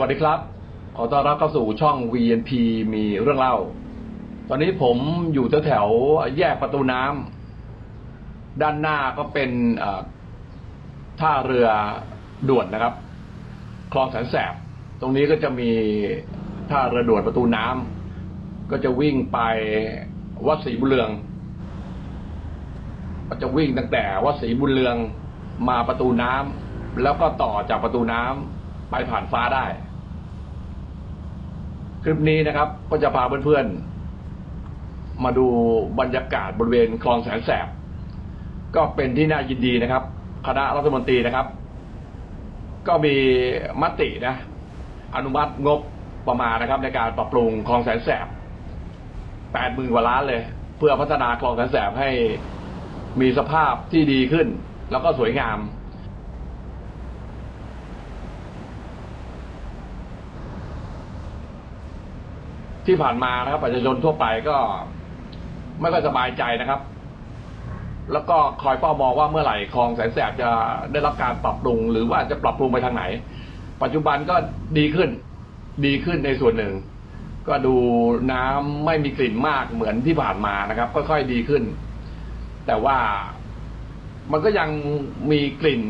สวัสดีครับ ขอต้อนรับเข้าสู่ช่อง VNP มีเรื่องเล่า ตอนนี้ผมอยู่แถวแถวแยกประตูน้ำด้านหน้าก็เป็นท่าเรือด่วนนะครับ คลองแสนแสบ ตรงนี้ก็จะมีท่าเรือด่วนประตูน้ำก็จะวิ่งไปวัดศรีบุญเรืองก็จะวิ่งตั้งแต่วัดศรีบุญเรืองมาประตูน้ำแล้วก็ต่อจากประตูน้ำไปผ่านฟ้าได้ ลิปนี้นะครับ ก็จะพาเพื่อนๆ มาดูบรรยากาศบริเวณคลองแสนแสบ ก็เป็นที่น่ายินดีนะครับ คณะรัฐมนตรีนะครับ ก็มีมตินะ อนุมัติงบประมาณนะครับ ในการปรับปรุงคลองแสนแสบแปดหมื่นกว่าล้านเลย เพื่อพัฒนาคลองแสนแสบให้มีสภาพที่ดีขึ้น แล้วก็สวยงาม ที่ผ่านมานะครับประชาชนทั่วไปก็ไม่ค่อยสบายใจนะครับ แล้วก็คอยเฝ้ามองว่าเมื่อไหร่คลองแสนแสบจะได้รับการปรับปรุง หรือว่าจะปรับปรุงไปทางไหน ปัจจุบันก็ดีขึ้นดีขึ้นในส่วนหนึ่ง ก็ดูน้ำไม่มีกลิ่นมากเหมือนที่ผ่านมานะครับค่อยๆดีขึ้น แต่ว่ามันก็ยังมีกลิ่น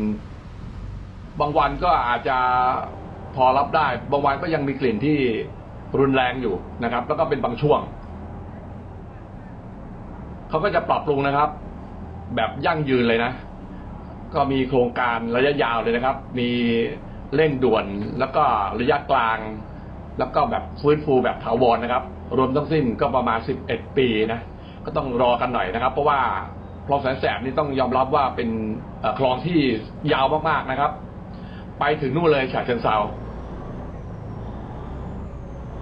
บางวันก็อาจจะพอรับได้ บางวันก็ยังมีกลิ่นที่ รุนแรงอยู่นะครับ แล้วก็เป็นบางช่วง เขาก็จะปรับปรุงนะครับ แบบยั่งยืนเลยนะ ก็มีโครงการระยะยาวเลยนะครับ มีเร่งด่วนแล้วก็ระยะกลาง แล้วก็แบบฟื้นฟูแบบถาวรนะครับ รวมทั้งสิ้นก็ประมาณ 11 ปีนะก็ต้องรอกันหน่อยนะครับ เพราะว่าคลองแสนแสบนี่ต้องยอมรับว่าเป็นคลองที่ยาวมากๆนะครับ ไปถึงนู่นเลยฉะเชิงเซา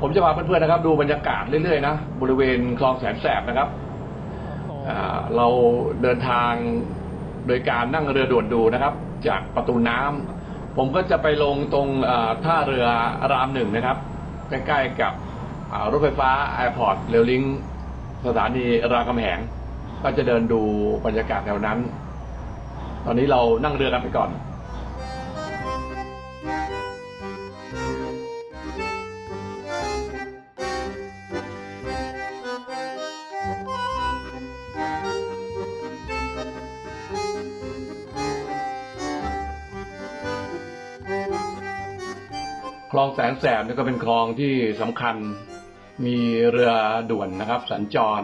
ผมจะพาเพื่อนๆนะครับ ดูบรรยากาศเรื่อยๆนะบริเวณคลองแสนแสบนะครับเราเดินทางโดยการนั่งเรือด่วนดูนะครับ จากประตูน้ำผมก็จะไปลงตรงท่าเรือรามหนึ่งนะครับ ใกล้ๆกับรถไฟฟ้าแอร์พอร์ตเรลลิงสถานีรามคำแหงก็จะเดินดูบรรยากาศแถวนั้น ตอนนี้เรานั่งเรือกันไปก่อน คลองแสนแสบนี่ก็เป็นคลองที่สำคัญมีเรือด่วนนะครับ สัญจร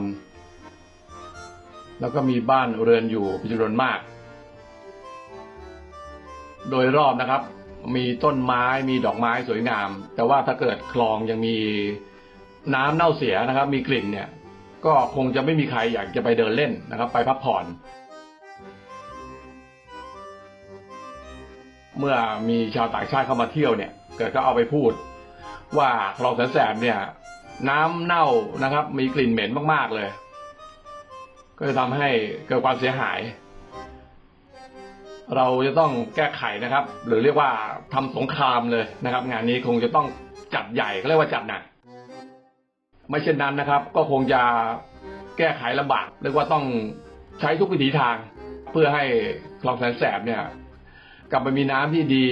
แล้วก็มีบ้านเรือนอยู่เป็นจำนวนมาก โดยรอบนะครับ มีต้นไม้มีดอกไม้สวยงาม แต่ว่าถ้าเกิดคลองยังมีน้ำเน่าเสียนะครับ มีกลิ่นเนี่ย ก็คงจะไม่มีใครอยากจะไปเดินเล่นนะครับ ไปพักผ่อน เมื่อมีชาวต่างชาติเข้ามาเที่ยวเนี่ย เกิดก็เอาไปพูด ว่าคลองแสนแสบเนี่ย น้ำเน่านะครับ มีกลิ่นเหม็นมากๆเลย ก็จะทำให้เกิดความเสียหาย เราจะต้องแก้ไขนะครับ หรือเรียกว่าทำสงครามเลยนะครับ งานนี้คงจะต้องจัดใหญ่เขาเรียกว่าจัดหนักไม่เช่นนั้นนะครับ ก็คงจะแก้ไขลำบากเรียกว่าต้องใช้ทุกวิถีทาง เพื่อให้คลองแสนแสบเนี่ย กลับมามีน้ำที่ดี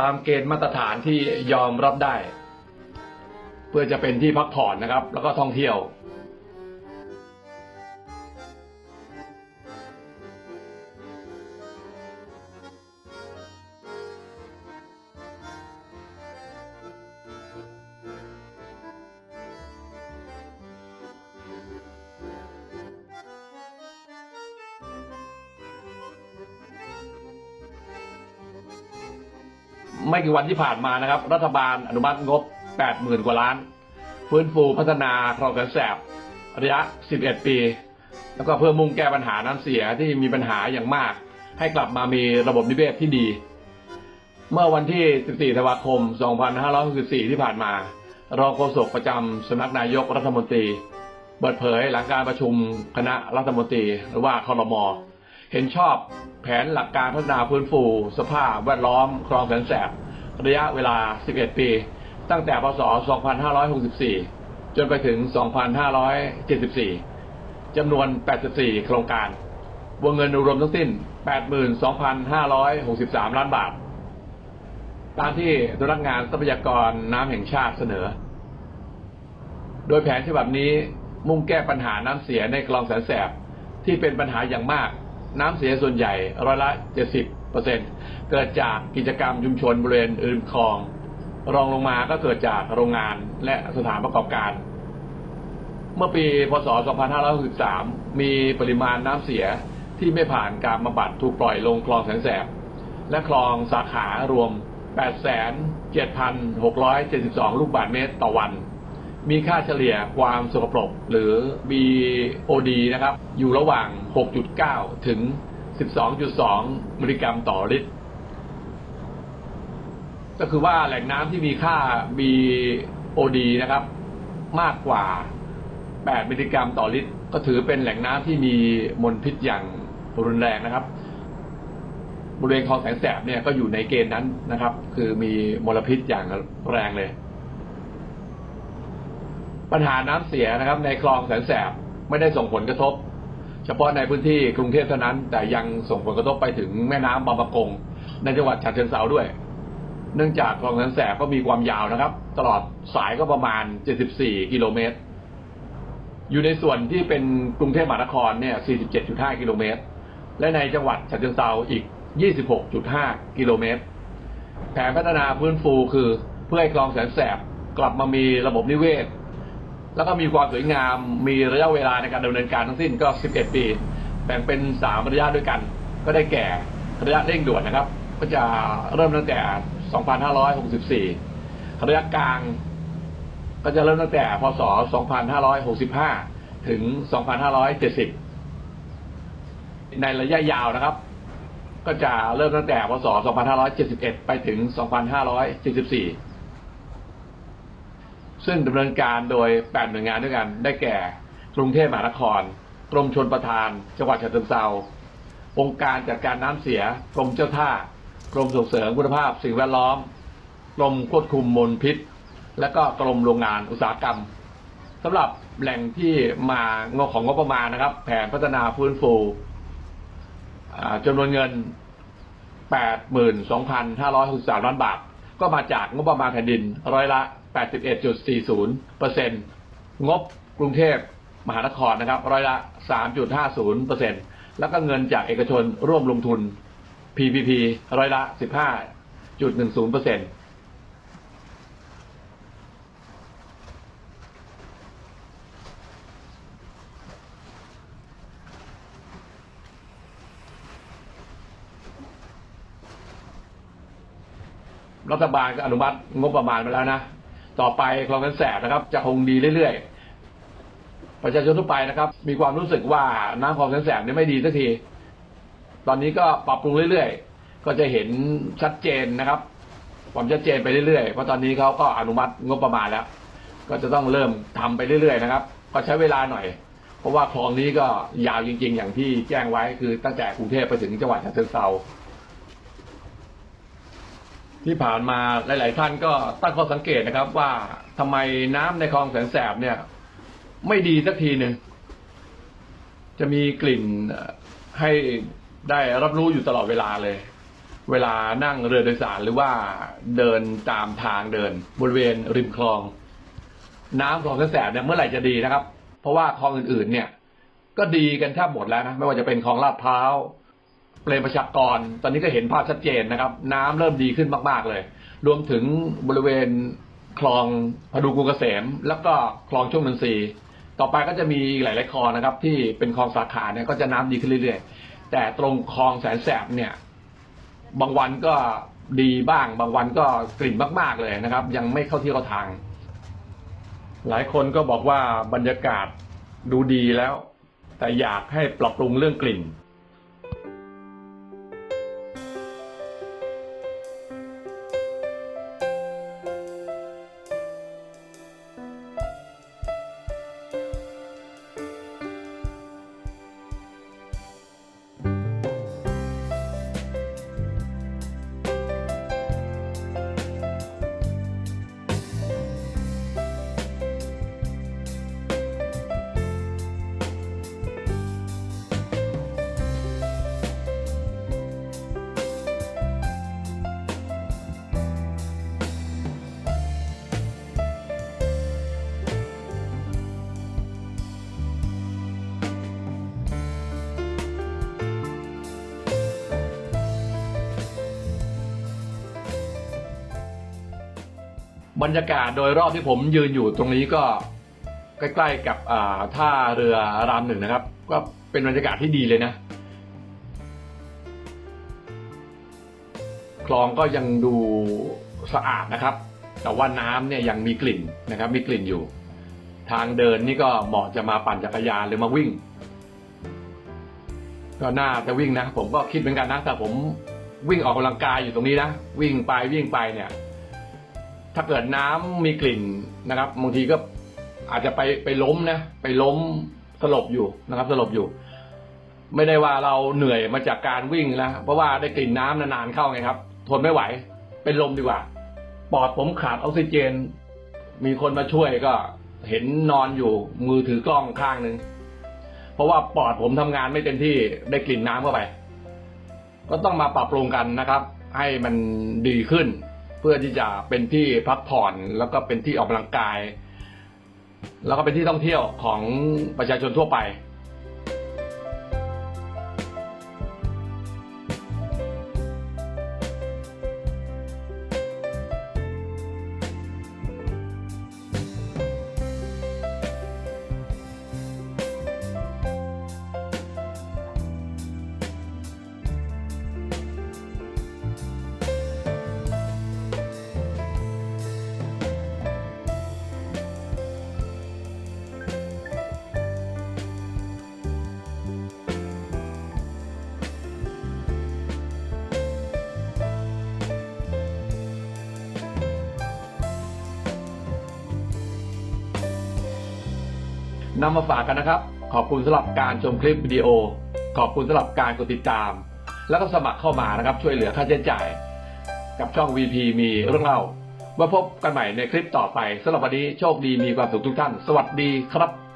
ตามเกณฑ์มาตรฐานที่ยอมรับได้ เพื่อจะเป็นที่พักผ่อนนะครับ แล้วก็ท่องเที่ยว ไม่กี่วันที่ผ่านมานะครับ รัฐบาลอนุมัติงบ 80,000 กว่าล้าน ฟื้นฟูพัฒนาคลองแสนแสบระยะ 11 ปี แล้วก็เพื่อมุ่งแก้ปัญหาน้ำเสียที่มีปัญหาอย่างมาก ให้กลับมามีระบบนิเวศที่ดี เมื่อวันที่ 14 ธันวาคม 2564 ที่ผ่านมา รองโฆษกประจำสำนักนายกรัฐมนตรี เปิดเผยหลังการประชุมคณะรัฐมนตรีหรือว่าคอรมอ เห็นชอบแผนหลักการพัฒนาฟื้นฟู สภาพแวดล้อมคลองแสนแสบ ระยะเวลา 11 ปี ตั้งแต่พศ 2564 จนไปถึง 2574 จำนวน 84 โครงการ วงเงินรวมทั้งสิ้น 82,563 ล้านบาท ตามที่สำนักงานทรัพยากรน้ำแห่งชาติเสนอ โดยแผนฉบับนี้มุ่งแก้ปัญหาน้ำเสียในคลองแสนแสบที่เป็นปัญหาอย่างมาก น้ำเสียส่วนใหญ่ร้อยละ 70เปอร์เซ็นเกิดจากกิจกรรมชุมชนบริเวณอื่นคลอง รองลงมาก็เกิดจากโรงงานและสถานประกอบการ เมื่อปี พศ 2563 มีปริมาณน้ำเสียที่ไม่ผ่านการบำบัดถูกปล่อยลงคลองแสนแสบ และคลองสาขารวม 87,672 ลูกบาศก์เมตรต่อวัน มีค่าเฉลี่ยความสกปรกหรือ BOD นะครับ อยู่ระหว่าง 6.9 ถึง 12.2 มิลลิกรัมต่อลิตร ก็คือว่าแหล่งน้ำที่มีค่า BOD นะครับ มากกว่า 8 มิลลิกรัมต่อลิตร ก็ถือเป็นแหล่งน้ำที่มีมลพิษอย่างรุนแรงนะครับบริเวณคลองแสนแสบเนี่ยก็อยู่ในเกณฑ์นั้นนะครับ คือมีมลพิษอย่างแรงเลย ปัญหาน้ำเสียนะครับในคลองแสนแสบไม่ได้ส่งผลกระทบ เฉพาะในพื้นที่กรุงเทพเท่านั้น แต่ยังส่งผลกระทบไปถึงแม่น้ำบางปะกง ในจังหวัดฉะเชิงเทราด้วย เนื่องจากคลองแสนแสบก็มีความยาวนะครับ ตลอดสายก็ประมาณ 74 กิโลเมตร อยู่ในส่วนที่เป็นกรุงเทพมหานครเนี่ย 47.5 กิโลเมตร และในจังหวัดฉะเชิงเทราอีก 26.5 กิโลเมตร แผนพัฒนาพื้นฟูคือเพื่อให้คลองแสนแสบกลับมามีระบบนิเวศ แล้วก็มีความสวยงาม มีระยะเวลาในการดำเนินการทั้งสิ้นก็ 11 ปี แบ่งเป็น 3 ระยะด้วยกัน ก็ได้แก่ระยะเร่งด่วนนะครับ ก็จะเริ่มตั้งแต่ 2564 ระยะกลาง ก็จะเริ่มตั้งแต่ พศ 2565 ถึง 2570 ในระยะยาวนะครับ ก็จะเริ่มตั้งแต่ พศ 2571 ไปถึง 2574 ซึ่งดำเนินการโดย 8 หน่วยงานด้วยกัน ได้แก่ กรุงเทพมหานคร กรมชลประทาน จังหวัดฉะเชิงเทราองค์การจัดการน้ำเสีย กรมเจ้าท่า กรมส่งเสริมคุณภาพ สิ่งแวดล้อม กรมควบคุมมลพิษ และก็กรมโรงงานอุตสาหกรรมสำหรับแหล่งที่มางบของงบประมาณนะครับ แผนพัฒนาฟื้นฟูจำนวนเงิน 82,563 ล้านบาท ก็มาจากงบประมาณแผ่นดินร้อยละ 81.40เปอร์เซ็นงบกรุงเทพมหานครนะครับร้อยละ 3.50เปอร์เซ็นแล้วก็เงินจากเอกชนร่วมลงทุน PPP ร้อยละ 15.10เปอร์เซ็นรัฐบาลก็อนุมัติงบประมาณไปแล้วนะ ต่อไปคลองแสนแสบนะครับ จะคงดีเรื่อยๆ ประชาชนทั่วไปนะครับ มีความรู้สึกว่าน้ำคลองแสนแสบนี่ไม่ดีสักที ตอนนี้ก็ปรับปรุงเรื่อยๆ ก็จะเห็นชัดเจนนะครับความชัดเจนไปเรื่อยๆ เพราะตอนนี้เขาก็อนุมัติงบประมาณแล้ว ก็จะต้องเริ่มทำไปเรื่อยๆนะครับ ก็ใช้เวลาหน่อย เพราะว่าคลองนี้ก็ยาวจริง ๆ อย่างที่แจ้งไว้คือตั้งแต่กรุงเทพไปถึงจังหวัดฉะเชิงเทรา ที่ผ่านมาหลาย ๆ ท่านก็ตั้งข้อสังเกตนะครับ ว่าทำไมน้ำในคลองแสนแสบเนี่ย ไม่ดีสักทีหนึ่งจะมีกลิ่นให้ได้รับรู้อยู่ตลอดเวลาเลย เวลานั่งเรือโดยสารหรือว่าเดินตามทางเดิน บริเวณริมคลอง น้ำคลองแสนแสบเนี่ยเมื่อไหร่จะดีนะครับ เพราะว่าคลองอื่น ๆ เนี่ย ก็ดีกันแทบหมดแล้วนะไม่ว่าจะเป็นคลองลาดพร้าว เปรมประชากร ตอนนี้ก็เห็นภาพชัดเจนนะครับ น้ำเริ่มดีขึ้นมาก ๆ เลย รวมถึงบริเวณคลองพดุงกรุงเกษม แล้วก็คลองช่วงนนทรีย์ต่อไปก็จะมีหลาย ๆ คลองนะครับ ที่เป็นคลองสาขาเนี่ยก็จะน้ำดีขึ้นเรื่อยๆ แต่ตรงคลองแสนแสบเนี่ย บางวันก็ดีบ้าง บางวันก็กลิ่นมาก ๆ เลยนะครับ ยังไม่เข้าที่เข้าทาง หลายคนก็บอกว่าบรรยากาศดูดีแล้ว แต่อยากให้ปรับปรุงเรื่องกลิ่น บรรยากาศโดยรอบที่ผมยืนอยู่ตรงนี้ก็ใกล้ๆกับท่าเรือรามหนึ่งนะครับ ก็เป็นบรรยากาศที่ดีเลยนะคลองก็ยังดูสะอาดนะครับ แต่ว่าน้ำเนี่ยยังมีกลิ่นนะครับ มีกลิ่นอยู่ ทางเดินนี่ก็เหมาะจะมาปั่นจักรยานหรือมาวิ่ง ก็น่าจะวิ่งนะ ผมก็คิดเหมือนกันนะแต่ผมวิ่งออกกำลังกายอยู่ตรงนี้นะ วิ่งไปวิ่งไปเนี่ย ถ้าเกิดน้ำมีกลิ่นนะครับบางทีก็อาจจะไปไปล้มนะไปล้มสลบอยู่นะครับ สลบอยู่ ไม่ได้ว่าเราเหนื่อยมาจากการวิ่งนะเพราะว่าได้กลิ่นน้ำนานๆเข้าไงครับ ทนไม่ไหว เป็นลมดีกว่าปอดผมขาดออกซิเจน มีคนมาช่วยก็เห็นนอนอยู่มือถือกล้องข้างหนึ่งเพราะว่าปอดผมทำงานไม่เต็มที่ได้กลิ่นน้ำเข้าไป ก็ต้องมาปรับปรุงกันนะครับ ให้มันดีขึ้น เพื่อที่จะเป็นที่พักผ่อนแล้วก็เป็นที่ออกกำลังกาย แล้วก็เป็นที่ท่องเที่ยวของประชาชนทั่วไป นำมาฝากกันนะครับ ขอบคุณสำหรับการชมคลิปวิดีโอ ขอบคุณสำหรับการกดติดตาม แล้วก็สมัครเข้ามานะครับ ช่วยเหลือค่าใช้จ่าย กับช่อง VP มีเรื่องเล่ามาพบกันใหม่ในคลิปต่อไปสำหรับวันนี้โชคดีมีความสุขทุกท่าน สวัสดีครับ